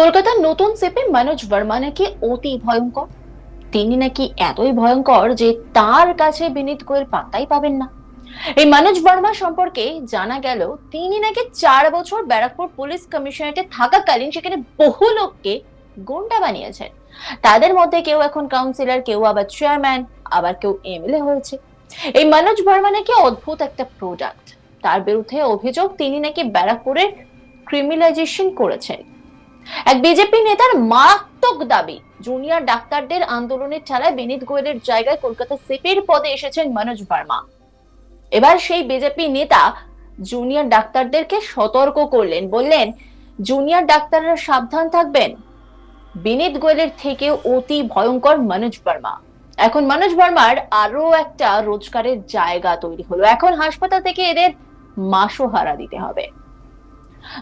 কলকাতার নতুন সিপি মনোজ বর্মা নাকি অতি ভয়ঙ্কর? তিনি নাকি এতই ভয়ঙ্কর যে তার কাছে বিনীত গোয়েল পাত্তাই পাবেন না। এই মনোজ বর্মা সম্পর্কে জানা গেল, তিনি নাকি চার বছর ব্যারাকপুর পুলিশ কমিশনারেটে থাকাকালীন সেখানে বহু লোককে গুন্ডা বানিয়েছেন। তাদের মধ্যে কেউ এখন কাউন্সিলর কেউ আবার চেয়ারম্যান আবার কেউ এমএলএ হয়েছে। এই মনোজ বর্মা নাকি অদ্ভুত একটা প্রোডাক্ট তার বিরুদ্ধে অভিযোগ তিনি নাকি ব্যারাকপুরের ক্রিমিনালাইজেশন করেছেন। এক বিজেপি নেতার মারাত্মক দাবি। জুনিয়র ডাক্তারদের আন্দোলনের ঠেলায় বিনীত গোয়েলের জায়গায় কলকাতা সিপির পদে এসেছেন মনোজ ভার্মা। এবার সেই বিজেপি নেতা জুনিয়র ডাক্তারদেরকে সতর্ক করলেন, বললেন, জুনিয়র ডাক্তাররা সাবধান থাকবেন। বিনীত গোয়েলের থেকে অতি ভয়ঙ্কর মনোজ ভার্মা। এখন মনোজ ভার্মার আরও একটা রোজগারের জায়গা তৈরি হলো। এখন হাসপাতাল থেকে এদের মাসও হারা দিতে হবে।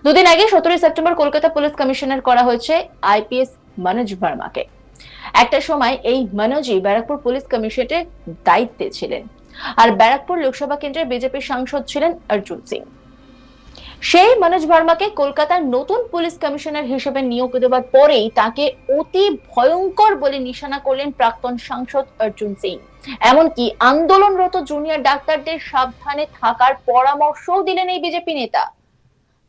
দুদিন আগে সতেরোই সেপ্টেম্বর কলকাতা পুলিশ কমিশনার করা হয়েছে আইপিএস মনোজ ভার্মাকে। একটা সময় এই মনোজই ব্যারাকপুর পুলিশ কমিশনের দায়িত্বে ছিলেন। আর ব্যারাকপুর লোকসভা কেন্দ্রের বিজেপি সাংসদ ছিলেন অর্জুন সিং। সেই মনোজ ভার্মাকে কলকাতার নতুন পুলিশ কমিশনার হিসেবে নিয়োগ দেওয়ার পরেই তাকে অতি ভয়ঙ্কর বলে নিশানা করলেন প্রাক্তন সাংসদ অর্জুন সিং। এমনকি আন্দোলনরত জুনিয়র ডাক্তারদের সাবধানে থাকার পরামর্শও দিলেন এই বিজেপি নেতা।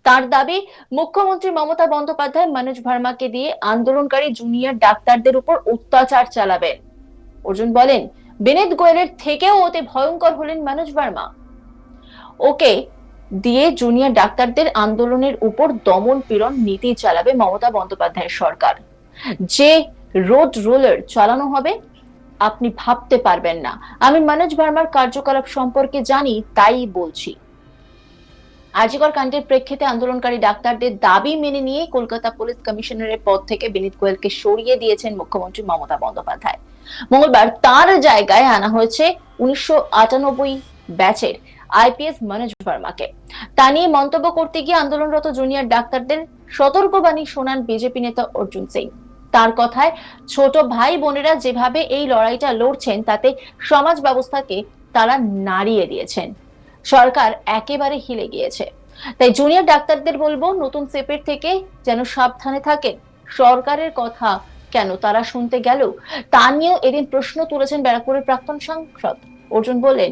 তার দাবি, মুখ্যমন্ত্রী মমতা বন্দ্যোপাধ্যায় মনোজ ভার্মাকে দিয়ে আন্দোলনকারী জুনিয়র ডাক্তারদের উপর অত্যাচার চালাবেন। অর্জুন বলেন, বিনীত গোয়েলের থেকেও অতি ভয়ঙ্কর হলেন মনোজ ভার্মা। ওকে দিয়ে জুনিয়র ডাক্তারদের আন্দোলনের উপর দমন পীড়ন নীতি চালাবে মমতা বন্দ্যোপাধ্যায়ের সরকার। যে রোড রোলার চালানো হবে, আপনি ভাবতে পারবেন না। আমি মনোজ ভার্মার কার্যকলাপ সম্পর্কে জানি, তাই বলছি। আজিকর কাণ্ডের প্রেক্ষিতে আন্দোলনকারী ডাক্তারদের দাবি মেনে নিয়ে কলকাতা পুলিশ কমিশনারের পদ থেকে বিনীত গোয়েলকে সরিয়ে দিয়েছেন মুখ্যমন্ত্রী মমতা বন্দ্যোপাধ্যায়। মঙ্গলবার তার জায়গায় আনা হয়েছে উনিশশো আটানব্বই ব্যাচের আইপিএস মনোজ ভার্মাকে। তা নিয়ে মন্তব্য করতে গিয়ে আন্দোলনরত জুনিয়র ডাক্তারদের সতর্কবাণী শোনান বিজেপি নেতা অর্জুন সিং। তার কথায়, ছোট ভাই বোনেরা যেভাবে এই লড়াইটা লড়ছেন, তাতে সমাজ ব্যবস্থাকে তারা নাড়িয়ে দিয়েছেন। সরকার একেবারে হিলে গিয়েছে। তাই জুনিয়র ডাক্তারদের বলব, নতুন সেপের থেকে যেন সাবধানে থাকেন। সরকারের কথা কেন তারা শুনতে গেল, তা নিয়েও এদিন প্রশ্ন তুলেছেন ব্যারাকপুরের প্রাক্তন সাংসদ। অর্জুন বললেন,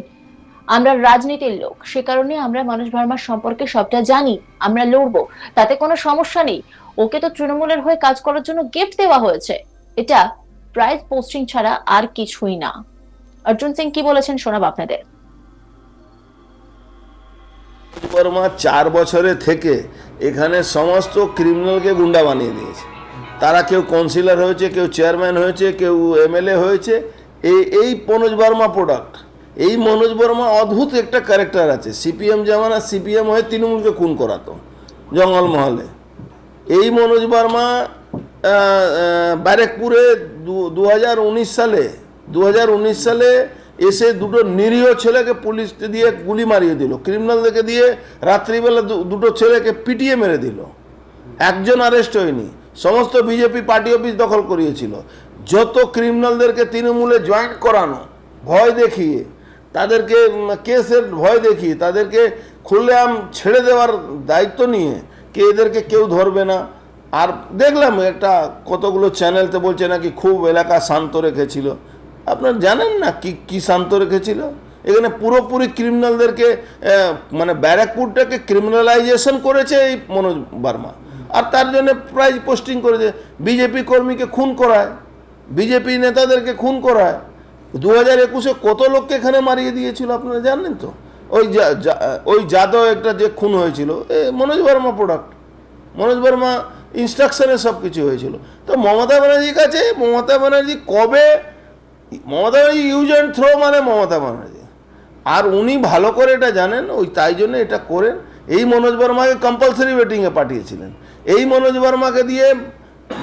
আমরা রাজনীতির লোক, সে কারণে আমরা মানুষ ভার্মার সম্পর্কে সবটা জানি, আমরা লড়বো, তাতে কোনো সমস্যা নেই। ওকে তো তৃণমূলের হয়ে কাজ করার জন্য গিফট দেওয়া হয়েছে। এটা প্রাইজ পোস্টিং ছাড়া আর কিছুই না। অর্জুন সিং কি বলেছেন শোনাব আপনাদের? বর্মা চার বছরে থেকে এখানে সমস্ত ক্রিমিনালকে গুন্ডা বানিয়ে দিয়েছে। তারা কেউ কাউন্সিলর হয়েছে, কেউ চেয়ারম্যান হয়েছে, কেউ এমএলএ হয়েছে। এই এই মনোজ বর্মা প্রোডাক্ট এই মনোজ বর্মা অদ্ভুত একটা ক্যারেক্টার আছে। সিপিএম আর সিপিএম হয়ে তৃণমূলকে খুন করাতো জঙ্গলমহলে এই মনোজ বর্মা ব্যারেকপুরে দু হাজার উনিশ সালে দু হাজার উনিশ সালে এসে দুটো নিরীহ ছেলেকে পুলিশ দিয়ে গুলি মারিয়ে দিল, ক্রিমিনালদেরকে দিয়ে রাত্রিবেলা দুটো ছেলেকে পিটিয়ে মেরে দিল। একজন অ্যারেস্ট হয়নি, সমস্ত বিজেপি পার্টি অফিস দখল করিয়েছিল। যত ক্রিমিনালদেরকে তৃণমূলে জয়েন্ট করানো, ভয় দেখিয়ে, তাদেরকে কেসের ভয় দেখিয়ে, তাদেরকে খুললাম ছেড়ে দেওয়ার দায়িত্ব নিয়ে কে এদেরকে কেউ ধরবে না। আর দেখলাম একটা কতগুলো চ্যানেলতে বলছে নাকি খুব এলাকা শান্ত রেখেছিল। আপনার জানেন না কি কি শান্ত রেখেছিল? এখানে পুরোপুরি ক্রিমিনালদেরকে মানে ব্যারাকপুরটাকে ক্রিমিনালাইজেশন করেছে এই মনোজ বার্মা। আর তার জন্য প্রাইজ পোস্টিং করেছে। বিজেপি কর্মীকে খুন করায়। বিজেপি নেতাদেরকে খুন করায়। দু হাজার একুশে কত লোককে এখানে মারিয়ে দিয়েছিল আপনারা জানেন তো? ওই ওই যাদব একটা যে খুন হয়েছিল, এ, মনোজ বর্মা প্রোডাক্ট মনোজ বর্মা ইনস্ট্রাকশনে সব কিছু হয়েছিল। তো মমতা ব্যানার্জির কাছে, মমতা ব্যানার্জি কবে Mamata Banerjee use and throw মানে মমতা ব্যানার্জি। আর উনি ভালো করে এটা জানেন, ওই তাই জন্য এটা করেন। এই মনোজ বর্মাকে কম্পালসারি ওয়েটিংয়ে পাঠিয়েছিলেন। এই মনোজ বর্মাকে দিয়ে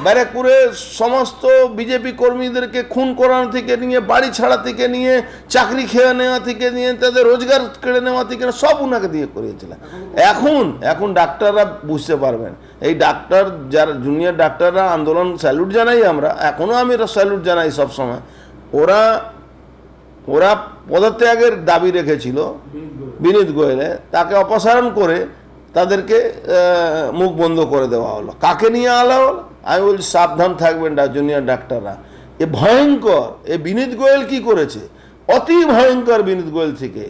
ব্যারাকপুরে সমস্ত বিজেপি কর্মীদেরকে খুন করানো থেকে নিয়ে, বাড়ি ছাড়া থেকে নিয়ে, চাকরি খেয়ে নেওয়া থেকে নিয়ে, তাদের রোজগার কেড়ে নেওয়া থেকে সব উনাকে দিয়ে করিয়েছিলেন। এখন এখন ডাক্তাররা বুঝতে পারবেন। এই ডাক্তার যারা জুনিয়র ডাক্তাররা আন্দোলন স্যালুট জানাই আমরা। এখনও আমি স্যালুট জানাই সব সময় ওরা ওরা পদত্যাগের দাবি রেখেছিল বিনীত গোয়েলে। তাকে অপসারণ করে তাদেরকে মুখ বন্ধ করে দেওয়া হলো। কাকে নিয়ে আলা হলো? আমি বলছি, সাবধান থাকবেন জুনিয়র ডাক্তাররা। এ ভয়ঙ্কর, এ বিনীত গোয়েল কি করেছে? অতি ভয়ঙ্কর বিনীত গোয়েল থেকে।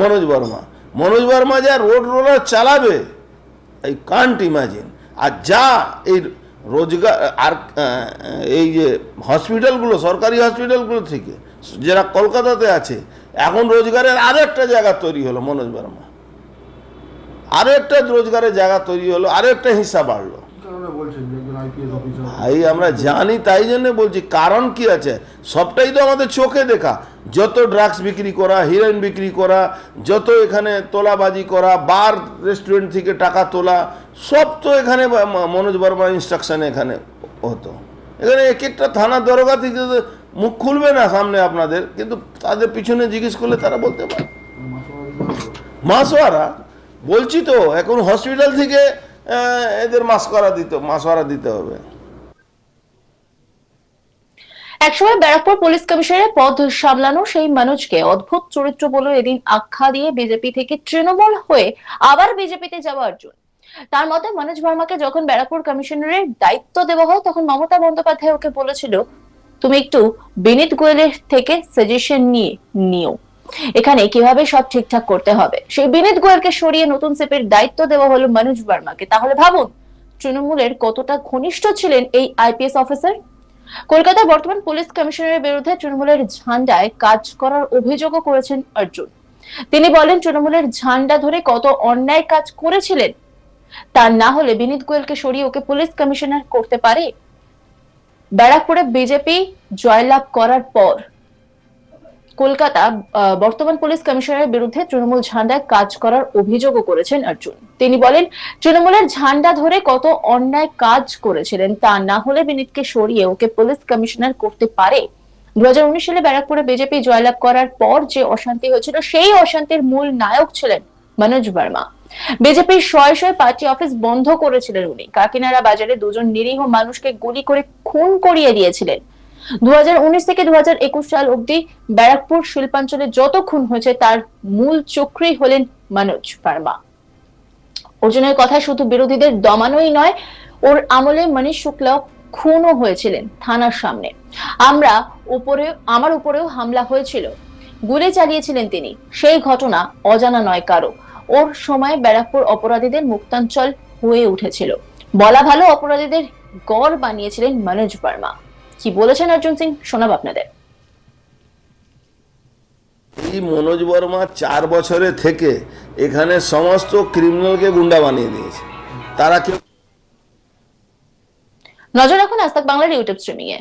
মনোজ বর্মা। মনোজ বর্মা যা রোড রোলার চালাবে এই কান্ট ইমাজিন। আর যা এই রোজগার, আর এই যে হসপিটালগুলো, সরকারি হসপিটালগুলো থেকে, যারা কলকাতাতে আছে, এখন রোজগারের আরও একটা জায়গা তৈরি হলো মনোজ বর্মা। আরও একটা রোজগারের জায়গা তৈরি হলো আরও একটা হিসাব বাড়লো। ভাই আমরা জানি তাই জন্য বলছি কারণ কি আছে? সবটাই তো আমাদের চোখে দেখা। যত ড্রাগস বিক্রি করা হিরোইন বিক্রি করা যত এখানে তোলাবাজি করা বার রেস্টুরেন্ট থেকে টাকা তোলা সব তো এখানে মনোজ বর্মা ইনস্ট্রাকশন এখানে হতো। এখানে এক একটা থানা দরগা থেকে মুখ খুলবে না সামনে আপনাদের কিন্তু তাদের পিছনে জিজ্ঞেস করলে তারা বলতে পারে। মাসোয়ারি। বলছি তো এখন হসপিটাল থেকে এদের মাসকরা দিতে মাসওয়ারা দিতে হবে। একসময় ব্যারাকপুর পুলিশ কমিশনারের পদ সামলানো সেই মানুষকে অদ্ভুত চরিত্র বলে এদিন আখ্যা দিয়ে বিজেপি থেকে তৃণমূল হয়ে আবার বিজেপিতে যাওয়া অর্জুন। তার মতে, মনোজ ভার্মাকে যখন ব্যারাকপুর কমিশনারের দায়িত্ব দেওয়া হয়, তখন মমতা বন্দ্যোপাধ্যায় ওকে বলেছিল, তুমি একটু বিনীত গোয়েলের থেকে সাজেশন নিয়ে নিও। এখানে কীভাবে সব ঠিকঠাক করতে হবে? সেই বিনীত গোয়েলকে সরিয়ে নতুন সেপের দায়িত্ব দেওয়া হলো মনোজ ভার্মাকে তাহলে ভাবুন, তৃণমূলের কতটা ঘনিষ্ঠ ছিলেন এই আইপিএস অফিসার? কলকাতার বর্তমান পুলিশ কমিশনারের বিরুদ্ধে তৃণমূলের ঝান্ডায় কাজ করার অভিযোগও করেছেন অর্জুন। তিনি বলেন, তৃণমূলের ঝান্ডা ধরে কত অন্যায় কাজ করেছিলেন। তা না হলে বিনীত গোয়েলকে সরিয়ে ওকে পুলিশ কমিশনার করতে পারে? ব্যারাকপুরে বিজেপি জয়লাভ করার পর কলকাতা বর্তমান পুলিশ কমিশনারের বিরুদ্ধে তৃণমূল ঝান্ডায় কাজ করার অভিযোগও করেছেন অর্জুন। তিনি বলেন, তৃণমূলের ঝান্ডা ধরে কত অন্যায় কাজ করেছিলেন, তা না হলে বিনীতকে সরিয়ে ওকে পুলিশ কমিশনার করতে পারে। দু হাজার উনিশ সালে ব্যারাকপুরে বিজেপি জয়লাভ করার পর যে অশান্তি হয়েছিল, সেই অশান্তির মূল নায়ক ছিলেন মনোজ বর্মা। বিজেপির শয়ে শয়ে পার্টি অফিস বন্ধ করেছিলেন উনি। কাকিনাড়া বাজারে দুজন নিরীহ মানুষকে গুলি করে খুন করিয়ে দিয়েছিলেন। দু হাজার উনিশ থেকে দু হাজার একুশ সাল অবধি ব্যারাকপুর শিল্পাঞ্চলে যত খুন হয়েছে, তার মূল চক্রী হলেন মনোজ ভার্মা। অর্জুনের কথা শুধু বিরোধীদের দমানোই নয়, ওর আমলে মনীষ শুক্লা খুনও হয়েছিলেন থানার সামনে। আমরা উপরে, আমার উপরেও হামলা হয়েছিল। গুলি চালিয়েছিলেন তিনি। সেই ঘটনা অজানা নয় কারও। ওর সময় ব্যারাকপুর অপরাধীদের মুক্তাঞ্চল হয়ে উঠেছিল। বলা ভালো অপরাধীদের গড় বানিয়েছিলেন মনোজ বর্মা কি বলেছেন অর্জুন সিং? শোনাব আপনাদের। এই মনোজ বর্মা চার বছরে থেকে এখানে সমস্ত ক্রিমিনালকে গুন্ডা বানিয়ে দিয়েছে। তারা কেউ নজর রাখুন আজ বাংলার ইউটিউব স্ট্রিমিং এ